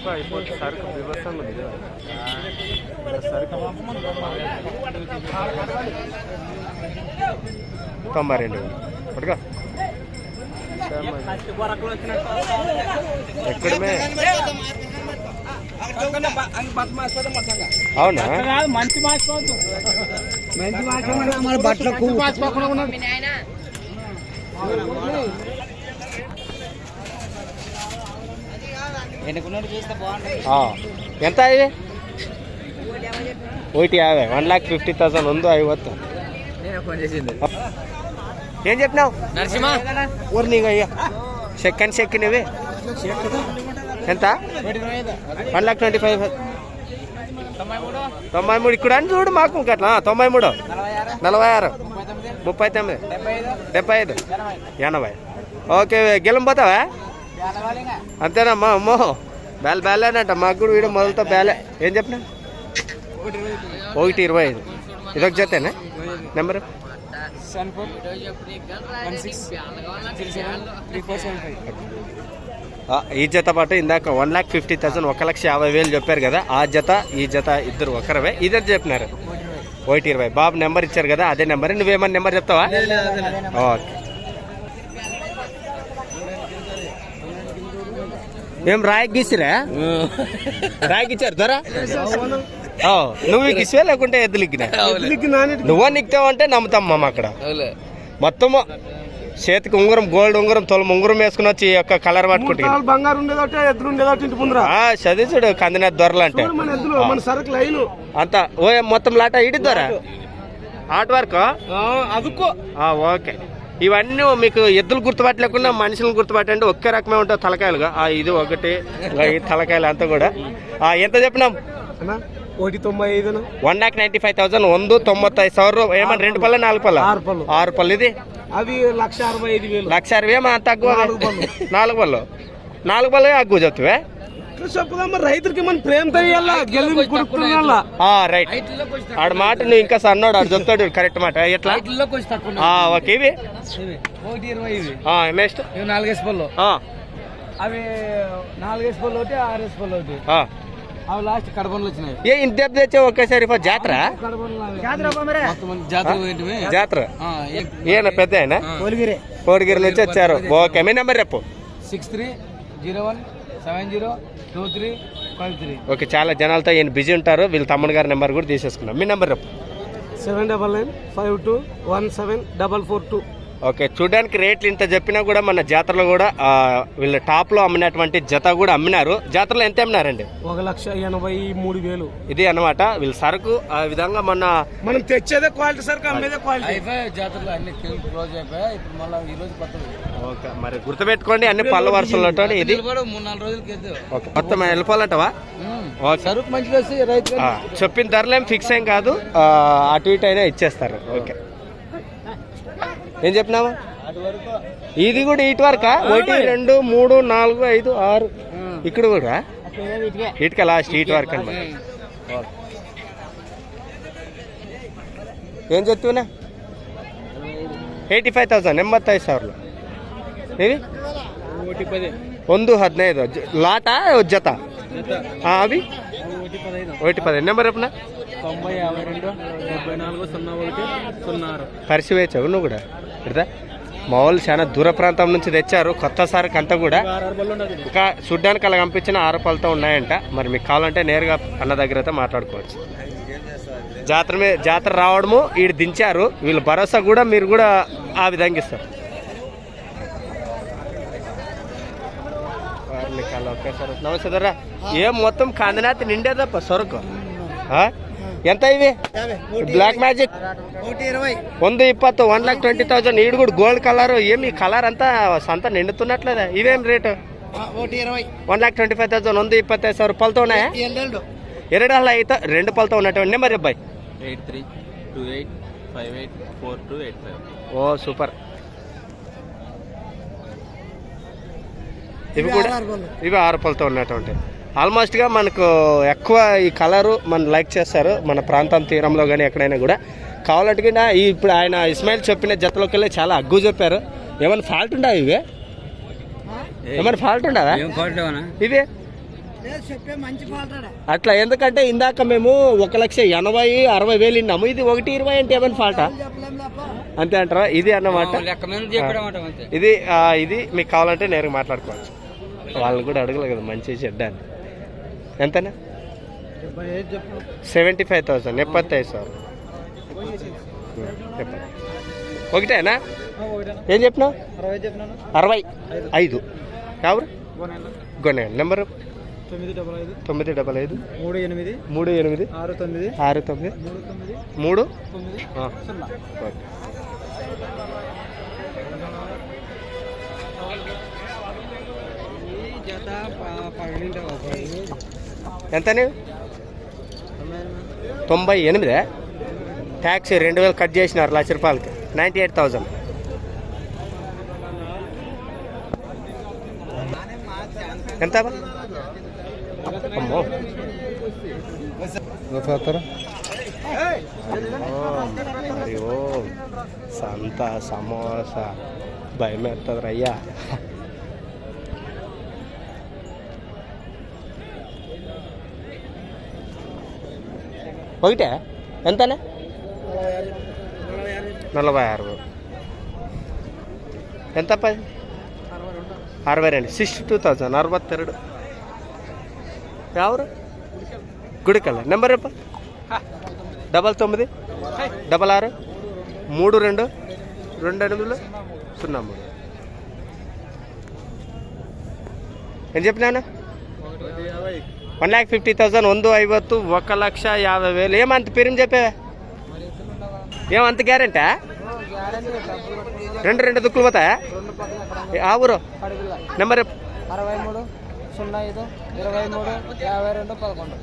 పుష్ప అయిపోతే సరుకు వివసాయం ఉంది కదా. తొంభై రెండు పట్టుకో. ఎక్కడమే? అవునా? మంచి మార్చుకోవద్దు మంచి మాట మన బట్టలకు చూస్తే బాగుంటుంది ఆ. ఎంత ఇది? ఒకటి యాభై. వన్ ల్యాక్ ఫిఫ్టీ థౌసండ్ ఉందో ఐవತ್ತು నేను ఫోన్ చేసింది. ఏం చెప్పినావు? నరసింహ? ఊరు నీకు అయ్యా. సెకండ్ సెకండ్ ఇవి ఎంత? One lakh twenty five. తొంభై మూడు. తొంభై మూడు ఇక్కడ అని చూడు మాకు ఇంకట్లా. తొంభై మూడు. నలభై ఆరు. ముప్పై తొమ్మిది. డెబ్బై ఐదు. ఎనభై. ఓకే గెలం పోతావా? ఎనభై అంతేనమ్మా అమ్మో. బేల బేలేనంట మాకు కూడా వీడు మొదలుతో బేలే ఏం చెప్పినా? ఒకటి ఇరవై ఐదు. ఇదొక జతేనా? నెంబరు? ఈ జత పాటు ఇందాక వన్ ల్యాక్ ఫిఫ్టీ థౌసండ్ ఒక లక్ష యాభై వేలు చెప్పారు కదా ఆ జత ఈ జత ఇద్దరు ఒకరవే. ఇద్దరు చెప్పినారు? ఒకటి ఇరవై. బాబు నెంబర్ ఇచ్చారు కదా అదే నెంబర్. నువ్వేమన్నా నెంబర్ చెప్తావా? ఓకే. ఏం రాయకి గీసిరా? రాయకి ఇచ్చారు దొరా? నువ్వు ఇచ్చివే లేకుంటే ఎద్దులు ఇగ్గినా నువ్వు నిక్తావంటే నమ్ముతాం మామ అక్కడ. మొత్తము చేతికి ఉంగరం గోల్డ్ ఉంగరం తొలం ఉంగరం వేసుకుని వచ్చి యొక్క కలర్ పట్టుకుంటే బంగారు ఉండేదట ఎద్దులు ఉండేదట ఇంటి ముందర. ఆ, చదివి చూడు కందిన దొరలు అంటే. మన ఎద్దులు మన సరుకు లైన్ అంత ఓ మొత్తం లాట ఇడి దొర? Art work? అదుకో ఓకే. ఇవన్నీ మీకు ఎద్దులు గుర్తుపట్టలేకుండా మనుషులను గుర్తుపట్టండి ఒకే రకమే ఉంటాయి తలకాయలుగా. ఇది ఒకటి ఈ తలకాయలు అంతా కూడా. ఎంత చెప్పినాం? ఒకటి తొంభై ఐదు one lakh ninety five thousand వంద తొంభై సవరు ఏమన్నా రెండు పళ్ళ నాలుగు పళ్ళ? ఆరు పళ్ళు. ఆరు పళ్ళు ఇది? అవి లక్ష అరవై ఐదు వేలు. లక్ష అరవై ఏమన్నా తక్కువ? నాలుగు పళ్ళు. నాలుగు పళ్ళు. అగ్గు చెప్తావా చెప్పుదా మరి రైతులకి మన ప్రేమ గెలిపి ఆ రైట్. ఆడ మాట నువ్వు ఇంకా సన్నోడు ఆడు చెప్తాడు కరెక్ట్ మాట. ఎట్లా? ఆ, ఓకే ఇవి? ఒకటి ఇరవై ఇది ఆ, నెక్స్ట్? ఇవి నాలుగేసి పళ్ళు. ఆ, అవి నాలుగేసి పళ్ళు ఒకటి ఆరేసి పళ్ళు ఒకటి. ఆ. అవి లాస్ట్ కడపనలు వచ్చినాయి. ఏ ఇంత దెబ్బ తెచ్చావు ఒకేసారి జాతర? జాతర ఈయన పెద్ద ఆయన కోడిగిరి. నుంచి వచ్చారు. ఓకే మీ నెంబర్ చెప్పు. Six three zero one seven zero two three five three. Okay చాలా జనాలతో ఈయన బిజీ ఉంటారు. వీళ్ళ తమ్ముడు గారి నెంబర్ కూడా తీసేసుకున్నాం మీ number seven double nine five two one seven double four two. Okay చూడడానికి రేట్లు ఇంత చెప్పినా కూడా మన జాతరలో కూడా ఆ, వీళ్ళ టాప్లో అమ్మినటువంటి జత కూడా అమ్మినారు. జాతరలో ఎంత అమ్మినారండి? ఒక లక్ష ఎనభై మూడు వేలు. ఇది అన్నమాట. వీళ్ళ సరుకు ఆ విధంగా మొన్న మనం తెచ్చేదే క్వాలిటీ సరుకు అమ్మేదే క్వాలిటీ. జాతరలో అన్ని క్లోజ్ అయిపోయాయి ఇప్పుడు మళ్ళీ ఈ రోజు ఓకే మరి గుర్తుపెట్టుకోండి అన్ని పళ్ళ వరుసలతో ఇది. కూడా మూడు నాలుగు రోజులకి ఓకే మొత్తం వెళ్ళిపోవాలంటవా? సరుకు మంచిగా చెప్పిన ధరలు ఫిక్స్ ఏం కాదు. ఆ, అటు ఇటు అయినా ఇచ్చేస్తారు. ఓకే. ఏం చెప్పినావా ఇది కూడా ఇటు వరకా ఒకటి రెండు మూడు నాలుగు ఐదు ఆరు ఇక్కడ కూడా ఇటుక లాస్ట్ ఇటు వరకు అనమాట ఏం చెప్తున్నా ಏಯ್ಟಿ ಫೈವ್ ತೌಸಂಡ್ ಎಂಬತ್ತೈದು ಸಾವಿರ ಇವಿ ఒకటి పది ಒಂದು ಹದಿನೈದು ಜ- ಲಾಟಾ ಜತ ಹಾಂ ಅವಿ ఒకటి పదహైదు ఒకటి పది నెంబర్ చెప్పిన తొంభై యాభై రెండు డెబ్బై నాలుగు సున్నా ఒకటి సున్నా ఆరు పరిసి వేచావు నువ్వు కూడా పెడతా మా వాళ్ళు చాలా దూర ప్రాంతం నుంచి తెచ్చారు. కొత్త సరుకు అంతా కూడా. ఇంకా చూడ్డానికి అలా పంపించిన ఆరోపాలతో ఉన్నాయంట. మరి మీకు కావాలంటే నేరుగా అన్న దగ్గర అయితే మాట్లాడుకోవచ్చు. జాతర మీద జాతర రావడము వీడు దించారు. వీళ్ళు భరోసా కూడా మీరు కూడా ఆ విధంగా ఇస్తారు. నమస్తే దొరా ఏం మొత్తం కందనాతి నిండేదప్ప సొరకు? ఎంత ఇవి? బ్లాక్ మ్యాజిక్ వంద ఇప్పత్తు వన్ లాక్ ట్వంటీ థౌసండ్ ఈడు కూడా గోల్డ్ కలర్. ఏమి కలర్ అంతా సంత నిండుతున్నట్లేదా. ఇవేం rate? One lakh twenty five thousand ఉంది ఇప్పత్తైదు ಸಾವಿರ పళ్ళతో ఉన్నాయా? ఎరడు ಅಲ್ಲ అయితే రెండు పలతో ఉన్నటువంటి నెంబర్ అబ్బాయి eight three two eight five eight four two eight five. ఓ సూపర్. ఇవి కూడా ఇవి ఆరు పలతో ఉన్నటువంటి ఆల్మోస్ట్గా మనకు ఎక్కువ ఈ కలరు మన లైక్ చేస్తారు. మన ప్రాంతం తీరంలో కానీ ఎక్కడైనా కూడా. కావాలంటే ఈ ఇప్పుడు ఆయన ఇస్మాయిల్ చెప్పిన జతలోకి వెళ్ళి చాలా అగ్గు చెప్పారు. ఏమైనా ఫాల్ట్ ఉండవు ఇవే? ఏమైనా ఫాల్ట్ ఉండదా? ఇవే? చెప్పే మంచి పాల్తాడా అట్లా ఎందుకంటే ఇందాక మేము ఒక లక్ష ఎనభై అరవై వేలు విన్నాము ఇది ఒకటి ఇరవై అంటే ఏమైనా ఫాల్టా అంతే అంటారా? ఇది అన్నమాట. ఇది ఇది మీకు కావాలంటే నేరుగా మాట్లాడుకోవచ్చు. వాళ్ళని కూడా అడగలేదు కదా మంచి చెడ్డ అని. ఎంతనా? Seventy five thousand. ఎప్పత్తైదు సార్? ఒకటేనా? ఏం చెప్పినావు? అరవై. ఐదు. ఎవరు? గొనే నెంబరు? తొమ్మిది డబల్ ఐదు. తొమ్మిది డబల్ ఐదు మూడు ఎనిమిది. మూడు ఎనిమిది ఆరు తొమ్మిది. ఆరు తొమ్మిది మూడు తొమ్మిది మూడు తొమ్మిది ఓకే. ఎంతని తొంభై ఎనిమిదే? ట్యాక్సీ రెండు వేలు కట్ చేసినారు లక్ష రూపాయలకి. నైంటీ ఎయిట్ థౌజండ్ ఎంత? అమ్మో. సంత సమోసా భయం అయ్యా. ఒకటే? ఎంతనే? నలభై ఆరు. ఎంత పది అరవై రెండు. సిక్స్టీ టూ థౌజండ్ అరవత్తెరడు ఎవరు? గుడికల్ నెంబర్ ఎప్ప డబల్ తొమ్మిది డబల్ ఆరు మూడు రెండు రెండు ఎనిమిదిలో సున్నా మూడు. ఏం చెప్పినా ಒನ್ ಲ್ಯಾಕ್ ಫಿಫ್ಟಿ ತೌಸಂಡ್ ಒಂದು ಐವತ್ತು ఒక ಲಕ್ಷ యాభై వేలు ఏమంత పేరు చెప్పే ఏమంత గ్యారెంటా రెండు రెండు దుక్కులు పోతాయా ఏ, ఆ ఊరు నెంబర్ చెప్పు. అరవై మూడు సున్నా ఐదు ఇరవై మూడు యాభై రెండు పదకొండు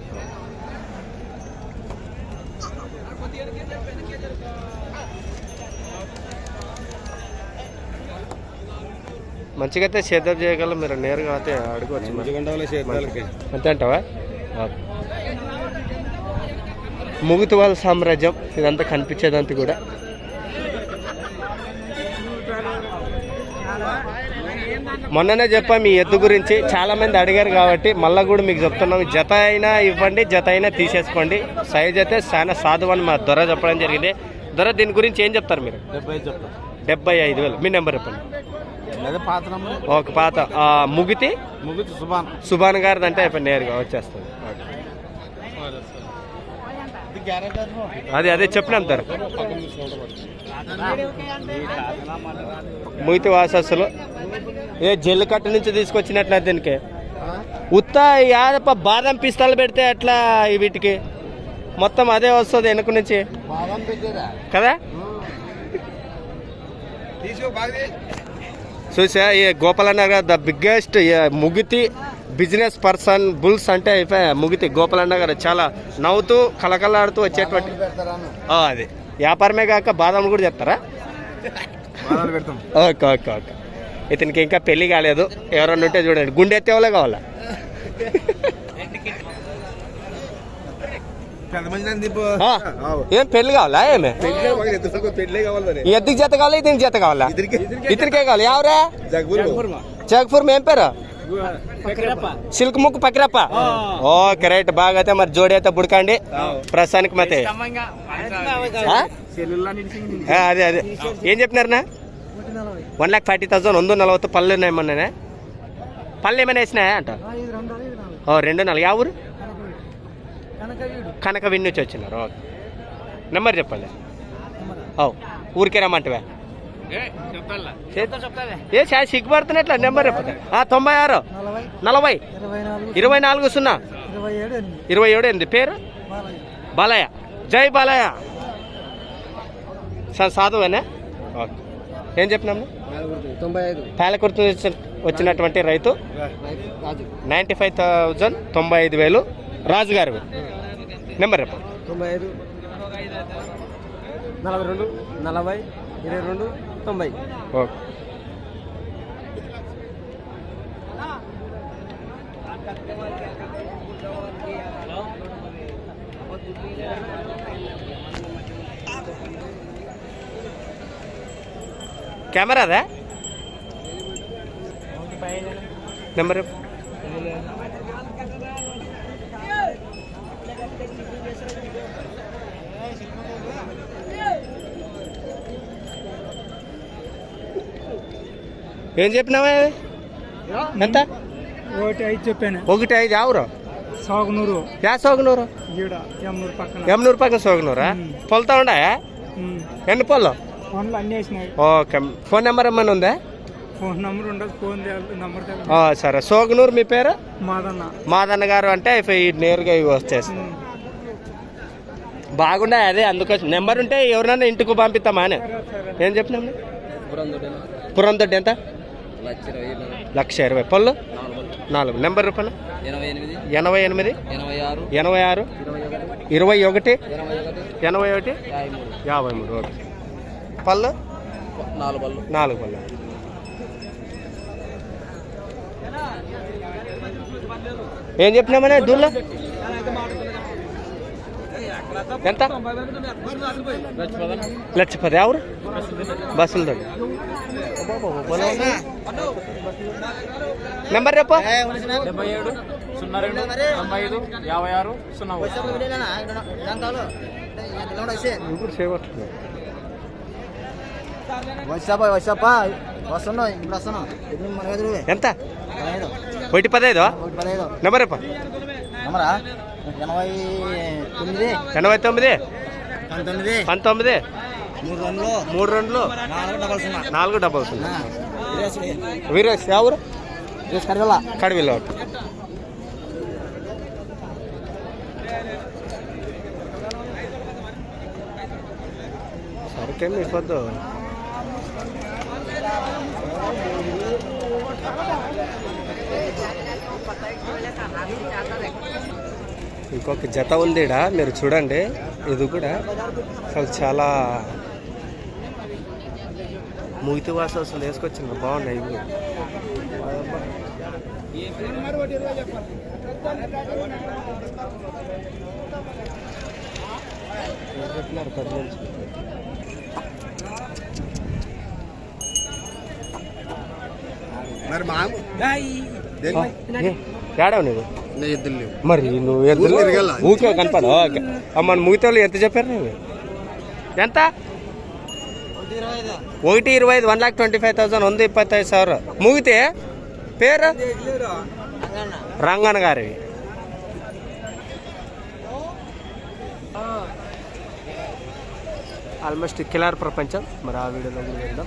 మంచిగా అయితే సేద్యం చేయగలం మీరు నేరుగా అయితే అడుగువచ్చు. అంతే అంటావా? ఓకే. ముగుతు వాళ్ళ సామ్రాజ్యం ఇదంతా కనిపించేదంతా కూడా. మొన్ననే చెప్పాం ఈ ఎద్దు గురించి చాలా మంది అడిగారు కాబట్టి మళ్ళీ కూడా మీకు చెప్తున్నాం. జత అయినా ఇవ్వండి జత అయినా తీసేసుకోండి. సైజ్ అయితే చాలా సాధు అని మా దొర చెప్పడం జరిగింది. దొర దీని గురించి ఏం చెప్తారు మీరు? డెబ్బై ఐదు వేలు. మీ నెంబర్ చెప్పండి. ఒక పాత ముగితి? సుబాన్ సుభాన్. గారిది అంటే అయిపోయి నేరుగా వచ్చేస్తుంది. అదే అదే చెప్పినాం సార్. ముగితి వాసస్సులు. ఏ జల్లు కట్ట నుంచి తీసుకొచ్చినట్లే దీనికి. ఉత్త యాదప్ప బాదం పిస్తాలు పెడితే ఎట్లా ఈ వీటికి? మొత్తం అదే వస్తుంది వెనక నుంచి. కదా? చూసా ఈ గోపాలన్న గారు ద బిగ్గెస్ట్ ముగితి బిజినెస్ పర్సన్ బుల్స్ అంటే అయిపోయా ముగితి గోపాలన్న గారు చాలా నవ్వుతూ కలకలాడుతూ వచ్చేటువంటి అది. వ్యాపారమే కాక బాదాములు కూడా చెప్తారా ఓకే ఓకే ఓకే. ఇతనికి ఇంకా పెళ్ళి కాలేదు. ఎవరన్నా ఉంటే చూడండి. గుండె ఎత్తేవాళ్ళే కావాలా? ఏం పెళ్ళి కావాలా ఏమే? పెళ్ళే కావాలి ఈ ఎద్దుకి జత కావాలా ఇతనికి జత కావాలా? ఇతనికే కావాలి. ఎవరే? జగపూర్ జగపూర్ ఏం పేరు? సిల్క్ ముక్కు పక్కిరప్ప. ఓకే రైట్ బాగా అయితే మరి జోడి అయితే బుడకండి. ప్రస్తుతానికి మతే. అదే అదే. ఏం చెప్పినారనా? వన్ ల్యాక్ ఫార్టీ థౌసండ్ వంద నలవತ್ತು పళ్ళు ఉన్నాయమన్నానే పళ్ళు ఏమైనా వేసినాయా అంట? ఇది రెండు ఇది నాలుగు. ఓ రెండు నాలుగు. యా ఊరు? కనుక వీడు కనక విన్ నుంచి వచ్చినారు ఓకే. నెంబర్ చెప్పండి. ఓ ఊరికే రమ్మంటవే? ఏ చాలా సిగ్గుపడుతున్నట్ల నెంబర్ చెప్పండి ఆ, తొంభై ఆరు? నలభై ఇరవై నాలుగు సున్నా? ఇరవై ఏడు ఎనిమిది. పేరు? బాలయ్య. బాలయ్య. జై బాలయ్య. సార్ సాధువేనా? ఓకే. ఏం చెప్పినాము? పాలకుర్తి వచ్చినటువంటి రైతు? నైంటీ ఫైవ్ థౌజండ్ తొంభై ఐదు వేలు. రాజుగారు. నెంబర్ చెప్పండి. తొంభై ఐదు నలభై రెండు నలభై ఇరవై రెండు తొంభై. ఓకే. కెమెరా అదా నెంబర్ ఏం చెప్పినావా? ఎంత? ఒకటి ఐదు చెప్పాను. ఒకటి ఐదు ఆవురు? సాగునూరు. యా సోగనూరు. ఈడ ఎమ్మూరు పక్కన. ఎమ్నూరు పక్కన సోగనూరా. పొలతా ఉండా? ఎన్ని పొలం ఫోన్లు అన్నీ వేసినాయి. ఓకే. ఫోన్ నెంబర్ ఏమైనా ఉందా? ఫోన్ నెంబర్ ఉండదు ఫోన్ నెంబర్ సరే. సోగనూరు మీ పేరు? మాదన్న. మాదన్న గారు అంటే నేరుగా ఇవి వచ్చేస్తాయి ఉమ్. బాగుండే అదే అందుకోసం నెంబర్ ఉంటే ఎవరినైనా ఇంటికి పంపిస్తామా అని. ఏం చెప్పినాం? పురందొడ్డి ఎంత? లక్ష ఇరవై పళ్ళు? నాలుగు నెంబర్ రూపాయలు? ఎనభై ఎనిమిది. ఎనభై ఆరు. ఎనభై ఆరు? ఇరవై ఒకటి. ఎనభై ఒకటి. యాభై మూడు. ఓకే. పళ్ళు? నాలుగు పళ్ళు. నాలుగు పళ్ళు. ఏం చెప్పినామనే దూల్లో ఎంత? లక్ష పది. ఎవరు? బస్సులు తోటి. నెంబర్ రేపు డెబ్బై ఏడు సున్నా రెండు తొంభై ఐదు యాభై ఆరు సున్నా ఒకటి. ఇప్పుడు చేయబట్టున్నాయి వచ్చాపా వచ్చాపా వస్తున్నా ఇప్పుడు వస్తున్నా. ఇప్పుడు మన ఎదురు ఎంత? పదహైదు. ఒకటి పదైదు ఒకటి పదహైదు. నెంబర్ రేపు నెంబరా ఎనభై తొమ్మిది. ఎనభై తొమ్మిది? పంతొమ్మిది. పంతొమ్మిది? మూడు రెండు మూడు రెండులు నాలుగు డబల్ సున్నా వీరేష్ ఎవరు కడివిలో. సరికే మీ పొద్దు ఇంకొక జత ఉంది మీరు చూడండి. ఇది కూడా అసలు చాలా మూగితి వాసన అసలు వేసుకొచ్చింది. బాగున్నాయి ఇవి. పది నుంచి మరి మాము? ఏడావు నువ్వు ఎద్దులు మరి నువ్వు తిరగాల. ఊకే కనపడు ఓకే. అమ్మ ముగితోళ్ళు ఎంత చెప్పారు నువ్వు ఎంత? ಒಯ್ಟಿ ಇರುವ one lakh twenty five thousand ಒಂದು ಇಪ್ಪತ್ತೈದು ಸಾವಿರ. ಮುಗಿತೆ? ಪೇರ? ರಂಗನಗಾರಿ. ಆಲ್ಮೋಸ್ಟ್ ಕಿಲಾರ್ ಪ್ರಪಂಚ. ಮರ ಆ ವಿಡಿಯೋದಲ್ಲಿ ಎಲ್ಲ